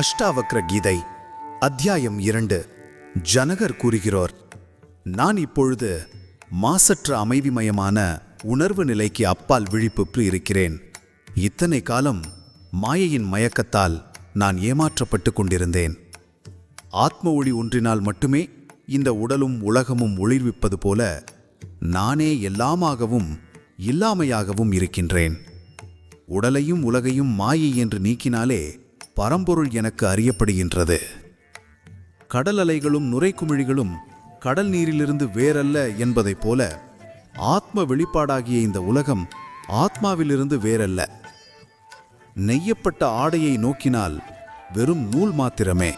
அஷ்டாவக்ர கீதை அத்தியாயம் இரண்டு. ஜனகர் கூறுகிறோர் நான் இப்பொழுது மாசற்ற அமைதிமயமான உணர்வு நிலைக்கு அப்பால் விழிப்புற்று இருக்கிறேன். இத்தனை காலம் மாயையின் மயக்கத்தால் நான் ஏமாற்றப்பட்டு கொண்டிருந்தேன். ஆத்ம ஒளி ஒன்றினால் மட்டுமே இந்த உடலும் உலகமும் ஒளிர்விப்பது போல நானே எல்லாமாகவும் இல்லாமையாகவும் இருக்கின்றேன். உடலையும் உலகையும் மாயை என்று நீக்கினாலே பரம்பொருள் எனக்கு அறியப்படுகின்றது. கடல் அலைகளும் நுரைக்குமிழிகளும் கடல் நீரிலிருந்து வேறல்ல என்பதைப் போல ஆத்ம வெளிப்பாடாகிய இந்த உலகம் ஆத்மாவிலிருந்து வேறல்ல. நெய்யப்பட்ட ஆடையை நோக்கினால் வெறும் நூல் மாத்திரமே.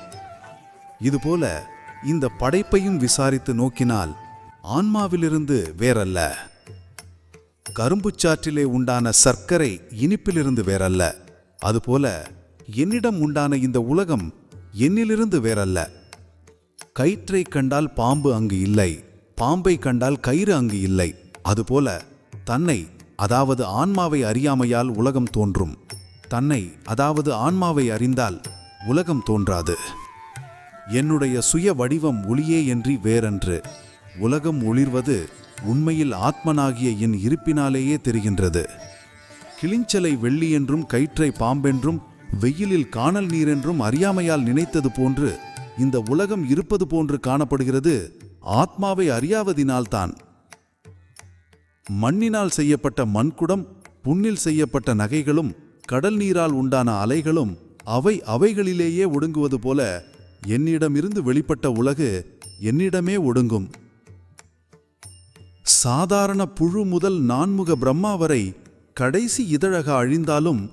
இதுபோல இந்த படைப்பையும் விசாரித்து நோக்கினால் ஆன்மாவிலிருந்து வேறல்ல. கரும்புச் சாற்றிலே உண்டான சர்க்கரை இனிப்பிலிருந்து வேறல்ல. அதுபோல என்னிடம் உண்டான இந்த உலகம் என்னிலிருந்து வேறல்ல. கயிற்றை கண்டால் பாம்பு அங்கு இல்லை பாம்பை கண்டால் கயிறு அங்கு இல்லை. அதுபோல தன்னை அதாவது ஆன்மாவை அறியாமையால் உலகம் தோன்றும். தன்னை அதாவது ஆன்மாவை அறிந்தால் உலகம் தோன்றாது. என்னுடைய சுய வடிவம் ஒளியே என்று வேறன்று. உலகம் ஒளிர்வது உண்மையில் ஆத்மனாகிய என் இருப்பினாலேயே தெரிகின்றது. கிளிஞ்சலை வெள்ளி என்றும் கயிற்றை பாம்பென்றும் வெயிலில் காணல் நீரென்றும் அறியாமையால் நினைத்தது போன்று இந்த உலகம் இருப்பது போன்று காணப்படுகிறது. ஆத்மாவை அறியாவதினால்தான் மண்ணினால் செய்யப்பட்ட மண்குடம் புண்ணில் செய்யப்பட்ட நகைகளும் கடல் நீரால் உண்டான அலைகளும் அவை அவைகளிலேயே ஒடுங்குவது போல என்னிடமிருந்து வெளிப்பட்ட உலகு என்னிடமே ஒடுங்கும். சாதாரண புழு முதல் நான்முக பிரம்மா வரை கடைசி இதழக அழிந்தாலும்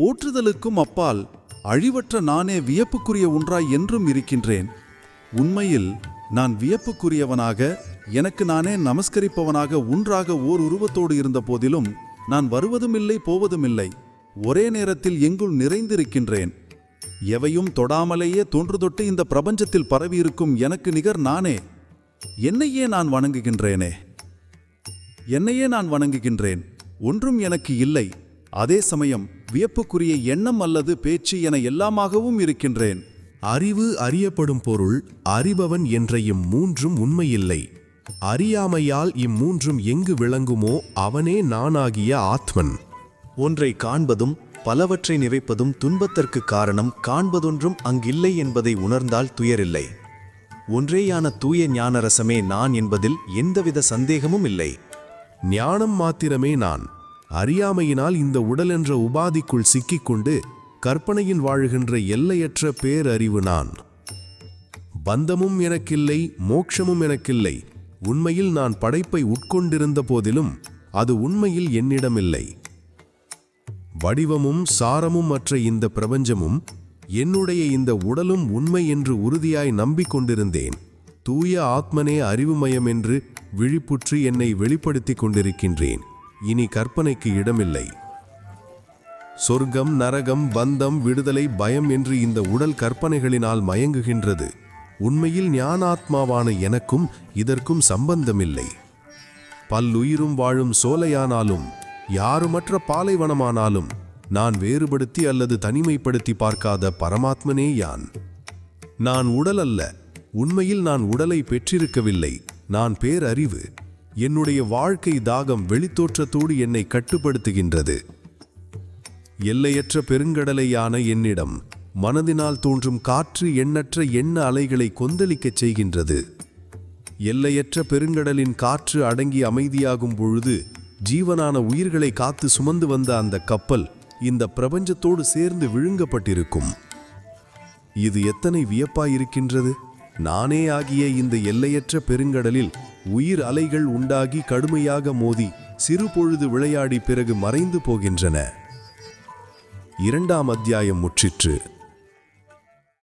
போற்றுதலுக்கும் அப்பால் அழிவற்ற நானே வியப்புக்குரிய ஒன்றாய் என்றும் இருக்கின்றேன். உண்மையில் நான் வியப்புக்குரியவனாக எனக்கு நானே நமஸ்கரிப்பவனாக ஒன்றாக ஓர் உருவத்தோடு இருந்த போதிலும் நான் வருவதுமில்லை போவதுமில்லை. ஒரே நேரத்தில் எங்குள் நிறைந்திருக்கின்றேன். எவையும் தொடாமலேயே தோன்றுதொட்டு இந்த பிரபஞ்சத்தில் பரவியிருக்கும் எனக்கு நிகர் நானே. என்னையே நான் வணங்குகின்றேனே. என்னையே நான் வணங்குகின்றேன். ஒன்றும் எனக்கு இல்லை. அதே சமயம் வியப்புக்குரிய எண்ணம் அல்லது பேச்சு என எல்லாமாகவும் இருக்கின்றேன். அறிவு அறியப்படும் பொருள் அறிபவன் என்ற இம்மூன்றும் உண்மையில்லை. அறியாமையால் இம்மூன்றும் எங்கு விளங்குமோ அவனே நானாகிய ஆத்மன். ஒன்றை காண்பதும் பலவற்றை நிறைப்பதும் துன்பத்திற்கு காரணம் காண்பதொன்றும் அங்கில்லை என்பதை உணர்ந்தால் துயரில்லை. ஒன்றேயான தூய ஞானரசமே நான் என்பதில் எந்தவித சந்தேகமும் இல்லை. ஞானம் மாத்திரமே நான். அறியாமையினால் இந்த உடல் என்ற உபாதிக்குள் சிக்கிக்கொண்டு கற்பனையில் வாழுகின்ற எல்லையற்ற பேரறிவு நான். பந்தமும் எனக்கில்லை மோட்சமும் எனக்கில்லை. உண்மையில் நான் படைப்பை உட்கொண்டிருந்த போதிலும் அது உண்மையில் என்னிடமில்லை. வடிவமும் சாரமும் மற்ற இந்த பிரபஞ்சமும் என்னுடைய இந்த உடலும் உண்மை என்று உறுதியாய் நம்பிக்கொண்டிருந்தேன் தூய ஆத்மனே அறிவுமயம் என்று விழிப்புற்று என்னை வெளிப்படுத்திக் கொண்டிருக்கின்றேன். இனி கற்பனைக்கு இடமில்லை. சொர்க்கம் நரகம் பந்தம் விடுதலை பயம் என்று இந்த உடல் கற்பனைகளினால் மயங்குகின்றது. உண்மையில் ஞானாத்மாவான எனக்கும் இதற்கும் சம்பந்தமில்லை. பல்லுயிரும் வாழும் சோலையானாலும் யாருமற்ற பாலைவனமானாலும் நான் வேறுபடுத்தி அல்லது தனிமைப்படுத்தி பார்க்காத பரமாத்மனே யான். நான் உடல் அல்ல உண்மையில் நான் உடலை பெற்றிருக்கவில்லை நான் பேரறிவு. என்னுடைய வாழ்க்கை தாகம் வெளித்தோற்றத்தோடு என்னை கட்டுப்படுத்துகின்றது. எல்லையற்ற பெருங்கடலையான என்னிடம் மனதினால் தோன்றும் காற்று எண்ணற்ற எண்ண அலைகளை கொந்தளிக்கச் செய்கின்றது. எல்லையற்ற பெருங்கடலின் காற்று அடங்கி அமைதியாகும் பொழுது ஜீவனான உயிர்களை காத்து சுமந்து வந்த அந்த கப்பல் இந்த பிரபஞ்சத்தோடு சேர்ந்து விழுங்கப்பட்டிருக்கும். இது எத்தனை வியப்பாயிருக்கின்றது? நானே ஆகிய இந்த எல்லையற்ற பெருங்கடலில் உயிர் அலைகள் உண்டாகி கடுமையாக மோதி சிறு பொழுது விளையாடி பிறகு மறைந்து போகின்றன. இரண்டாம் அத்தியாயம் முற்றிற்று.